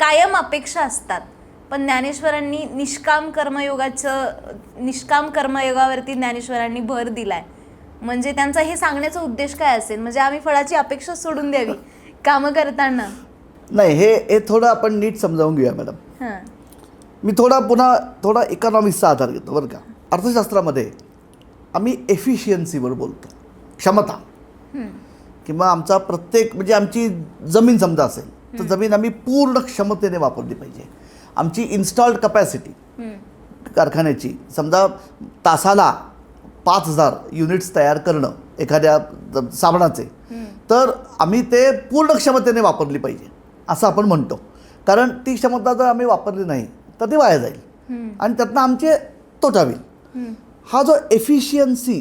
कायम अपेक्षा असतात. पण ज्ञानेश्वरांनी निष्काम कर्मयोगाचं निष्काम कर्मयोगावरती ज्ञानेश्वरांनी भर दिलाय. म्हणजे त्यांचा हे सांगण्याचा उद्देश काय असेल? म्हणजे आम्ही फळाची अपेक्षा सोडून द्यावी कामं करताना. नाही हे हे थोडं आपण नीट समजावून घेऊया मॅडम. हां. मी थोडा पुन्हा थोडा इकॉनॉमिक्सचा आधार घेतो बरं का? अर्थशास्त्रामध्ये आम्ही एफिशियन्सीवर बोलतो. क्षमता. किंवा आमचा प्रत्येक म्हणजे आमची जमीन समजा असेल तर जमीन आम्ही पूर्ण क्षमतेने वापरली पाहिजे. आमची इन्स्टॉल्ड कपॅसिटी कारखान्याची समजा तासाला पाच हजार युनिट्स तयार करणं एखाद्या साबणाचे तर आम्ही ते पूर्ण क्षमतेने वापरली पाहिजे असं आपण म्हणतो. कारण ती क्षमता जर आम्ही वापरली नाही तर ती वाया जाईल. आणि त्यातनं आमचे तोटा होईल. हा जो एफिशियन्सी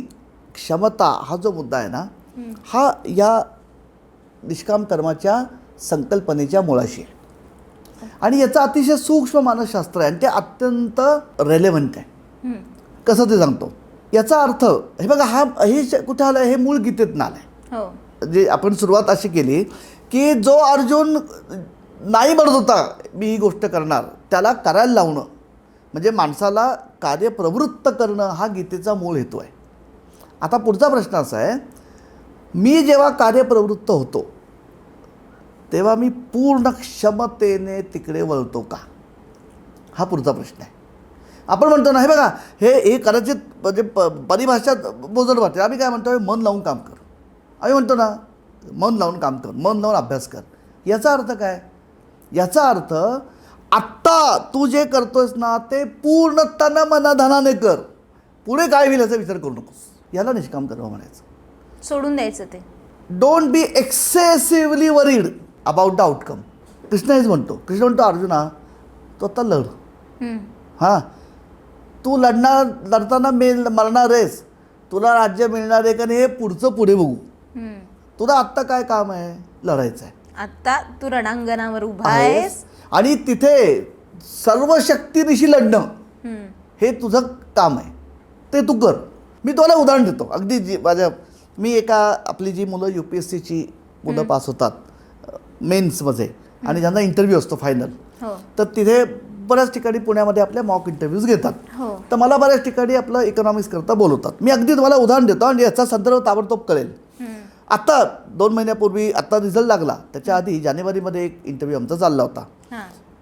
क्षमता हा जो मुद्दा आहे ना हा या निष्काम कर्माच्या संकल्पनेच्या मुळाशी. आणि याचं अतिशय सूक्ष्म मानसशास्त्र आहे आणि ते अत्यंत रेलेव्हंट आहे. कसं ते सांगतो? याचा अर्थ हे बघा हा हे कुठे आलं हे मूळ गीतेतनं आलं आहे. हो. जे आपण सुरुवात अशी केली की जो अर्जुन नाही म्हणत होता मी ही गोष्ट करणार त्याला करायला लावणं म्हणजे माणसाला कार्यप्रवृत्त करणं हा गीतेचा मूळ हेतू आहे. आता पुढचा प्रश्न असा आहे मी जेव्हा कार्यप्रवृत्त होतो तेव्हा मी पूर्ण क्षमतेने तिकडे वळतो का? हा पुढचा प्रश्न आहे. आपण म्हणतो ना हे बघा हे हे कदाचित म्हणजे प परिभाषात बोजड वाटते आम्ही काय म्हणतो मन लावून काम कर. आम्ही म्हणतो ना मन लावून काम कर मन लावून अभ्यास कर. याचा अर्थ काय? याचा अर्थ आत्ता तू जे करतोयस ना ते पूर्ण तन मनाधनाने कर. पुढे काय होईल याचा विचार करू नकोस. याला निष्काम कर्म म्हणायचं. सोडून द्यायचं ते. Don't be excessively worried about the outcome Krishna हेच म्हणतो. कृष्ण म्हणतो अर्जुना तो आता लढ. हां. तू लढणार लढताना मेल मरणार आहेस. तुला राज्य मिळणार आहे का नाही हे पुढचं पुढे बघू. तुला आत्ता काय काम आहे? लढायचं आहे आता तू रणांगणावर उभा आहेस. आणि तिथे सर्व शक्तीनिशी लढणं. हे तुझं काम आहे. ते तू कर. मी तुम्हाला उदाहरण देतो. अगदी जी माझ्या मी एका आपली जी मुलं यू पी एस सीची मुलं पास होतात. मेन्समध्ये आणि ज्यांना इंटरव्ह्यू असतो फायनल हो. तर तिथे बऱ्याच ठिकाणी पुण्यामध्ये आपल्या मॉक इंटरव्ह्यूज घेतात. हो. तर मला बऱ्याच ठिकाणी आपलं इकॉनॉमिक्स करता बोलवतात. मी अगदी तुम्हाला उदाहरण देतो आणि याचा संदर्भ ताबडतोब कळेल. आत्ता दोन महिन्यापूर्वी आत्ता रिझल्ट लागला. त्याच्या आधी जानेवारीमध्ये एक इंटरव्ह्यू आमचा चालला होता.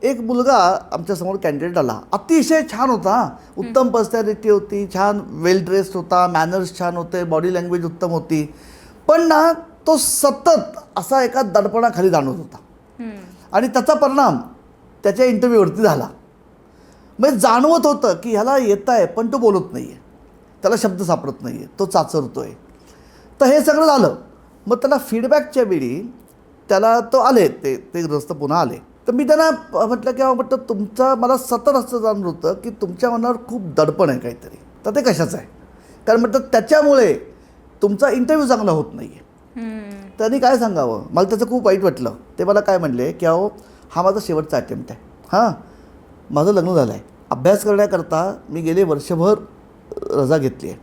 एक मुलगा आमच्यासमोर कॅन्डिडेट आला. अतिशय छान होता उत्तम पर्सनॅलिटी होती छान वेल ड्रेस्ड होता मॅनर्स छान होते बॉडी लँग्वेज उत्तम होती. पण ना तो सतत असा एका दडपणाखाली जाणवत होता. आणि त्याचा परिणाम त्याच्या इंटरव्ह्यूवरती झाला. म्हणजे जाणवत होतं की ह्याला येत आहे पण तो बोलत नाही आहे त्याला शब्द सापडत नाही आहे तो चाचरतो आहे तर हे सगळं झालं. मग त्याला फीडबॅकच्या वेळी त्याला तो आले. ते ते ग्रस्त पुन्हा आले. तर मी त्यांना म्हटलं की म्हटलं तुमचं मला सतत असं जाणवत होतं की तुमच्या मनावर खूप दडपण आहे काहीतरी. तर ते कशाचं आहे? कारण म्हटलं त्याच्यामुळे तुमचा इंटरव्ह्यू चांगला होत नाही आहे. त्यांनी काय सांगावं? मला त्याचं खूप वाईट वाटलं. ते मला काय म्हणले की अहो हा माझा शेवटचा अटेम्प्ट आहे. हां माझं लग्न झालं आहे अभ्यास करण्याकरता मी गेले वर्षभर रजा घेतली आहे.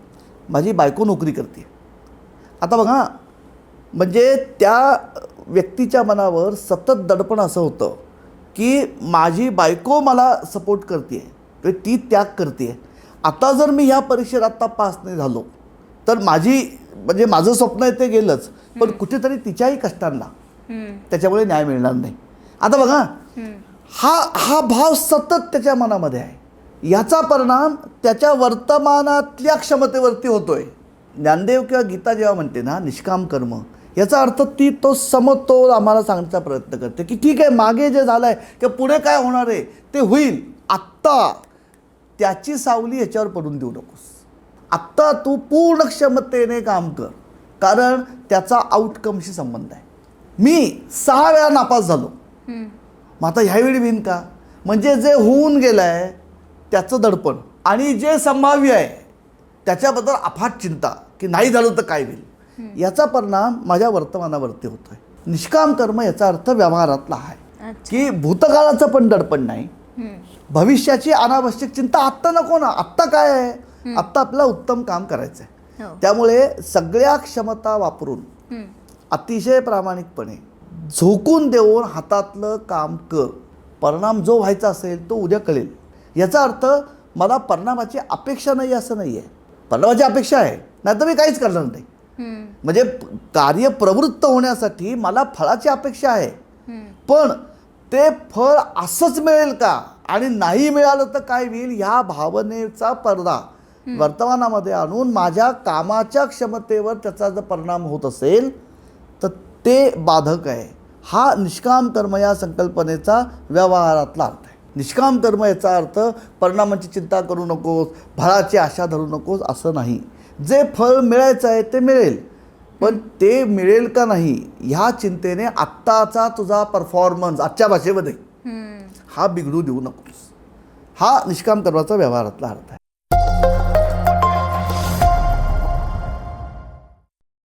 माझी बायको नोकरी करते. आता बघा म्हणजे त्या व्यक्तीच्या मनावर सतत दडपण असं होतं की माझी बायको मला सपोर्ट करते म्हणजे ती त्याग करते आता जर मी ह्या परीक्षेत आत्ता पास नाही झालो तर माझी म्हणजे माझं स्वप्न आहे ते गेलंच. पण कुठेतरी तिच्याही कष्टांना. त्याच्यामुळे न्याय मिळणार नाही. आता बघा. हा हा भाव सतत त्याच्या मनामध्ये आहे. याचा परिणाम त्याच्या वर्तमानातल्या क्षमतेवरती होतोय. ज्ञानदेव किंवा गीता जेव्हा म्हणते ना निष्काम कर्म याचा अर्थ ती तो समतोल आम्हाला सांगण्याचा प्रयत्न करते की ठीक आहे मागे जे झालं आहे किंवा पुढे काय होणार आहे ते होईल. आत्ता त्याची सावली ह्याच्यावर पडून देऊ नकोस. आत्ता तू पूर्ण क्षमतेने काम कर. कारण त्याचा आउटकमशी संबंध आहे. मी सहा वेळा नापास झालो. मग आता ह्यावेळी विन का? म्हणजे जे होऊन गेलं आहे त्याचं दडपण. आणि जे संभाव्य आहे त्याच्याबद्दल अफाट चिंता की नाही झालं तर काय होईल? याचा परिणाम माझ्या वर्तमानावरती होतोय. निष्काम कर्म याचा अर्थ व्यवहारातला आहे. की भूतकाळाचं पण दडपण नाही. भविष्याची अनावश्यक चिंता आत्ता नको ना आत्ता काय आहे? आत्ता आपल्याला उत्तम काम करायचं आहे हो. त्यामुळे सगळ्या क्षमता वापरून. अतिशय प्रामाणिकपणे झोकून देऊन हातातलं काम कर. परिणाम जो व्हायचा असेल तो उद्या कळेल. याचा अर्थ मला परिणामाची अपेक्षा नाही असं नाही आहे. परिणामाची अपेक्षा आहे. नाहीतर मी काहीच करणार नाही. म्हणजे कार्य प्रवृत्त होण्यासाठी मला फळाची अपेक्षा आहे. पण ते फळ असंच मिळेल का? आणि नाही मिळालं तर काय होईल? ह्या भावनेचा पडदा वर्तमानामध्ये आणून माझ्या कामाच्या क्षमतेवर त्याचा जर परिणाम होत असेल तर ते बाधक आहे. हा निष्काम कर्म या संकल्पनेचा व्यवहारातला अर्थ आहे. निष्काम कर्म याचा अर्थ परिणामाची चिंता करू नकोस फळाची आशा धरू नकोस असं नाही. जे फळ मिळायचं आहे ते मिळेल. पण ते मिळेल का नाही? ह्या चिंतेने आत्ताचा तुझा परफॉर्मन्स आजच्या भाषेमध्ये. हा बिघडू देऊ नकोस. हा निष्काम कर्माचा व्यवहारातला अर्थ आहे.